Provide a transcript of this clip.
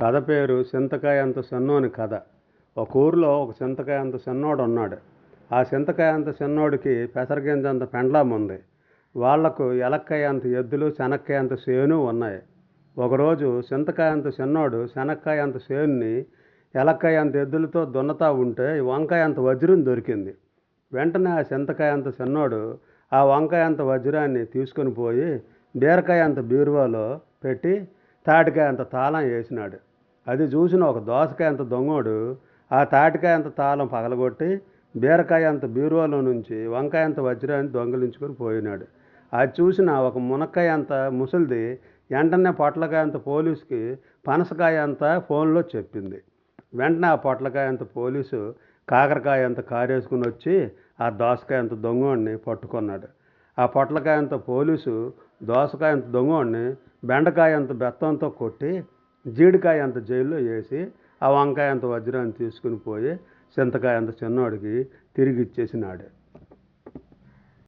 కథ పేరు చింతకాయ అంత సన్నోని కథ. ఒక ఊరిలో ఒక చింతకాయ అంత చిన్నోడు ఉన్నాడు. ఆ చింతకాయ అంత చిన్నోడికి పెసరగింజ అంత పెండ్లాం ఉంది. వాళ్ళకు ఎలక్కాయ అంత ఎద్దులు శనక్కాయ అంత చేను ఉన్నాయి. ఒకరోజు చింతకాయ అంత చిన్నోడు శనక్కాయ అంత చేనుని ఎలక్కాయ అంత ఎద్దులతో దున్నతా ఉంటే వంకాయ అంత వజ్రం దొరికింది. వెంటనే ఆ చింతకాయ అంత చిన్నోడు ఆ వంకాయ అంత వజ్రాన్ని తీసుకొని పోయి బీరకాయ అంత బీరువాలో పెట్టి తాటికాయ అంత తాళం వేసినాడు. అది చూసిన ఒక దోసకాయ అంత దొంగోడు ఆ తాటికాయ అంత తాళం పగలగొట్టి బీరకాయ అంత బీరువాలో నుంచి వంకాయ అంత వజ్రాన్ని దొంగలించుకొని పోయినాడు. అది చూసిన ఒక మునక్కాయ అంత ముసలిది వెంటనే పొట్లకాయ అంత పోలీసుకి పనసకాయ అంత ఫోన్లో చెప్పింది. వెంటనే ఆ పొట్లకాయ అంత పోలీసు కాకరకాయ అంత కారేసుకుని వచ్చి ఆ దోసకాయ అంత దొంగోడిని పట్టుకున్నాడు. ఆ పొట్లకాయ అంత పోలీసు దోసకాయ అంత దొంగోడిని బెండకాయ అంత బెత్తంతో కొట్టి జీడికాయ అంత జైల్లో వేసి ఆ వంకాయ అంత వజ్రాన్ని తీసుకుని పోయి చింతకాయ అంత చిన్నోడికి తిరిగి ఇచ్చేసినాడు